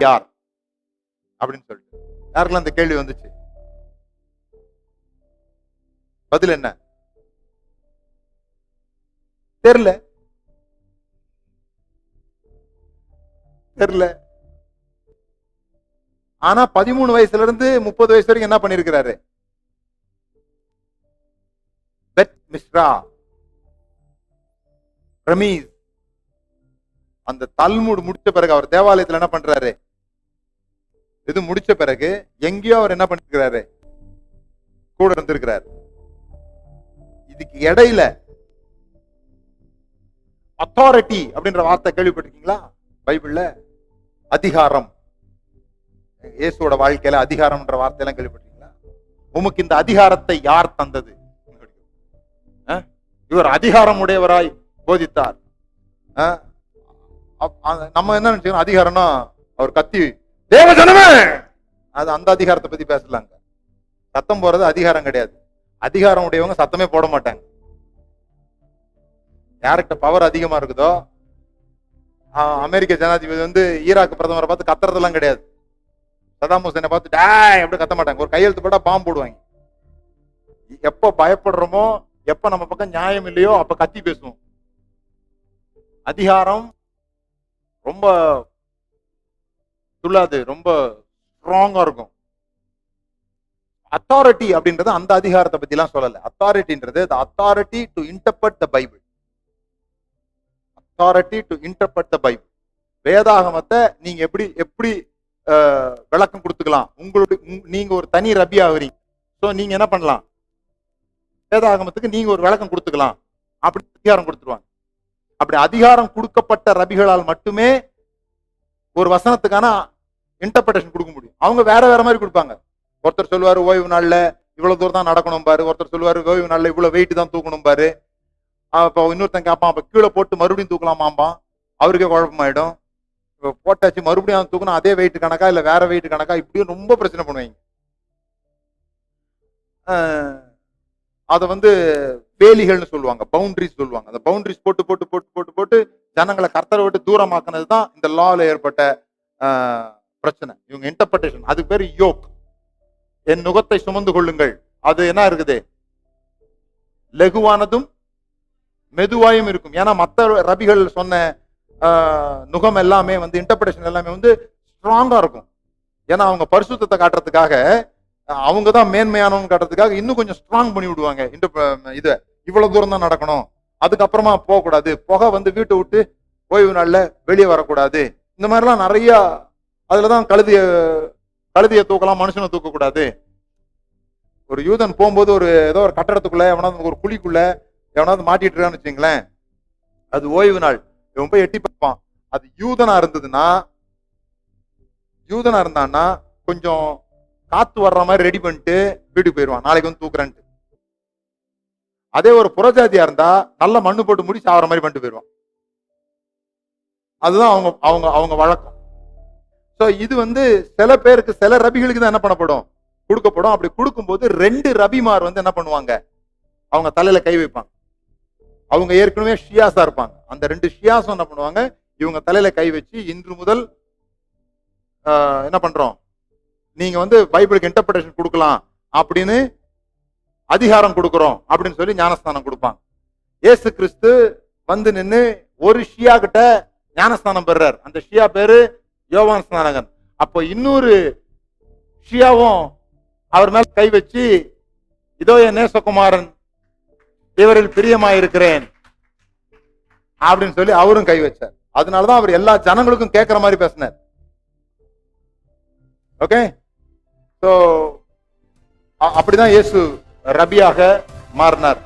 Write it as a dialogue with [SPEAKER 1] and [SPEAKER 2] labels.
[SPEAKER 1] யார்? அப்படின்னு சொல்லிட்டு. யாருக்கெல்லாம் அந்த கேள்வி வந்துச்சு? பதில் என்ன? தெரியல தெரியல ஆனா பதிமூணு வயசுல இருந்து முப்பது வயசு வரைக்கும் என்ன பண்ணிருக்கிறாரு? பெட் மிஸ்ரா. ரமீஸ் அந்த தல்மூடு முடிச்ச பிறகு அவர் தேவாலயத்துல என்ன பண்றாரு? இது முடிச்ச பிறகு எங்கேயோ அவர் என்ன பண்ணிருக்கிறாரு? கூட இருந்திருக்கிறார். இதுக்கு இடையில அத்தாரிட்டி அப்படின்ற வார்த்தை கேள்விப்பட்டிருக்கீங்களா? பைபிள்ல? அதிகாரம். இயேசுவோட வாழ்க்கையில அதிகாரம்ன்ற வார்த்தையெல்லாம் கேள்விப்பட்டிருக்கீங்களா? உமக்கு இந்த அதிகாரத்தை யார் தந்தது? இவர் அதிகாரம் உடையவராய் போதித்தார் அப்- நம்ம என்ன நினைச்சுக்கணும்? அதிகாரம்னா அவர் கத்தி தேவ ஜனமே! அது அந்த அதிகாரத்தை பத்தி பேசலாங்க. சத்தம் போறது அதிகாரம் கிடையாது. அதிகாரம் உடையவங்க சத்தமே போட மாட்டாங்க. யார்கிட்ட பவர் அதிகமா இருக்குதோ ஆஹ் அமெரிக்க ஜனாதிபதி வந்து ஈராக் பிரதமரை பார்த்து கத்துறதெல்லாம் கிடையாது. சதாம் ஹுசேனை பார்த்து டே அப்படி கத்த மாட்டாங்க. ஒரு கையெழுத்து போட்டா பாம்பு போடுவாங்க. எப்ப பயப்படுறோமோ எப்ப நம்ம பக்கம் நியாயம் இல்லையோ அப்ப கத்தி பேசுவோம். அதிகாரம் ரொம்ப துள்ளாது ரொம்ப ஸ்ட்ராங்கா இருக்கும். அத்தாரிட்டி அப்படின்றது அந்த அதிகாரத்தை பத்தி எல்லாம் சொல்லல. அத்தாரிட்டின்றது the authority to interpret the Bible authority to interpret the Bible வேதாகமத்தை நீங்க எப்படி எப்படி விளக்கம் கொடுத்துக்கலாம்? உங்களுடைய நீங்க ஒரு தனி ரபி ஆகுறீங்க. ஸோ நீங்க என்ன பண்ணலாம்? வேதாகமத்துக்கு நீங்க ஒரு விளக்கம் கொடுத்துக்கலாம். அப்படி அதிகாரம் கொடுத்துருவாங்க. அப்படி அதிகாரம் கொடுக்கப்பட்ட ரபிகளால் மட்டுமே ஒரு வசனத்துக்கான இன்டர்பிரேஷன் கொடுக்க முடியும். அவங்க வேற வேற மாதிரி கொடுப்பாங்க. ஒருத்தர் சொல்லுவார் ஓய்வு நாளில் இவ்வளோ தூரம் தான் நடக்கணும் பாரு. ஒருத்தர் சொல்லுவார் ஓய்வு நாளில் இவ்வளோ வெயிட் தான் தூக்கணும் பாரு. அப்போ இன்னொருத்தன் கேட்பான் அப்போ கீழே போட்டு மறுபடியும் தூக்கலாமாம்பான்? அவருக்கே குழப்பமாயிடும். இப்போ போட்டாச்சு மறுபடியும் அவன் தூக்கணும் அதே வெயிட் கணக்கா இல்லை வேற வெயிட் கணக்கா? இப்படியும் ரொம்ப பிரச்சனை பண்ணுவாங்க. அதை வந்து வேலிகள்னு சொல்லுவாங்க பவுண்டரிஸ் சொல்லுவாங்க. அந்த பவுண்டரிஸ் போட்டு போட்டு போட்டு போட்டு போட்டு ஜனங்களை கர்த்தரை விட்டு தூரமாக்குனது தான் இந்த லாவில் ஏற்பட்ட பிரச்சனை. இவங்க இன்டர்பிரேஷன் அதுக்கு பேர் யோக் என் நுகத்தை சுமந்து கொள்ளுங்கள். அது என்ன இருக்குது? லெகுவானதும் மெதுவாயும் இருக்கும். ஏன்னா மற்ற ரபிகள் சொன்ன ஆஹ், நுகம் எல்லாமே வந்து இன்டர்பிரேஷன் எல்லாமே வந்து ஸ்ட்ராங்காக இருக்கும். ஏன்னா அவங்க பரிசுத்தத்தை காட்டுறதுக்காக அவங்க தான் மேன்மையானவங்க காட்டுறதுக்காக இன்னும் கொஞ்சம் ஸ்ட்ராங் பண்ணி விடுவாங்க. இதை. இவ்வளவு தூரம் தான் நடக்கணும். அதுக்கப்புறமா போகக்கூடாது. புகை வந்து வீட்டை விட்டு ஓய்வு நாள்ல வெளியே வரக்கூடாது. இந்த மாதிரிலாம் நிறைய அதுலதான் கழுதிய கழுதியை தூக்கலாம் மனுஷனை தூக்கக்கூடாது. ஒரு யூதன் போகும்போது ஒரு ஏதோ ஒரு கட்டடத்துக்குள்ள எவனாவது ஒரு குழிக்குள்ள எவனாவது மாட்டிட்டு இருக்கான்னு வச்சுங்களேன் அது ஓய்வு நாள். இவன் போய் எட்டி பார்ப்பான். அது யூதனா இருந்ததுன்னா யூதனா இருந்தான்னா கொஞ்சம் காத்து வர்ற மாதிரி ரெடி பண்ணிட்டு வீட்டுக்கு போயிடுவான். நாளைக்கு வந்து தூக்குறேன்ட்டு. அதே ஒரு புறஜாதியா இருந்தா நல்ல மண்ணு போட்டு முடி சாவற மாதிரி பண்ணிட்டு போயிடுவான். அதுதான் அவங்க அவங்க அவங்க வழக்கம். சோ இது வந்து சில பேருக்கு சில ரபிகளுக்கு தான் என்ன பண்ணப்படும்? கொடுக்கப்படும். அப்படி கொடுக்கும்போது ரெண்டு ரபிமார் வந்து என்ன பண்ணுவாங்க? அவங்க தலையில கை வைப்பாங்க. அவங்க ஏற்கனவே ஷியாஸா இருப்பாங்க. அந்த ரெண்டு ஷியாஸும் என்ன பண்ணுவாங்க? இவங்க தலையில கை வச்சு இன்று முதல் ஆஹ், என்ன பண்றோம்? நீங்க வந்து பைபிளுக்கு இன்டர்பிரேஷன் கொடுக்கலாம் அப்படின்னு அதிகாரம் கொடுக்குறோம் அப்படின்னு சொல்லி ஞானஸ்தானம் கொடுப்பாங்க. இயேசு கிறிஸ்து வந்து நின்னு ஒரு ஷியா கிட்ட ஞானஸ்தானம் பெறார் அந்த ஷியா பேரு யோவான் ஸ்நானகன். அப்போ இன்னொரு ஷியாவும் அவர் மேல் கை வச்சு இதோ என் நேசகுமாரன் இவரில் பிரியமாயிருக்கிறேன் அப்படின்னு சொல்லி அவரும் கை வச்சார். அதனாலதான் அவர் எல்லா ஜனங்களுக்கும் கேட்கிற மாதிரி பேசினார். ஓகே ஸோ அப்படிதான் இயேசு ரபியாக மாறினார்.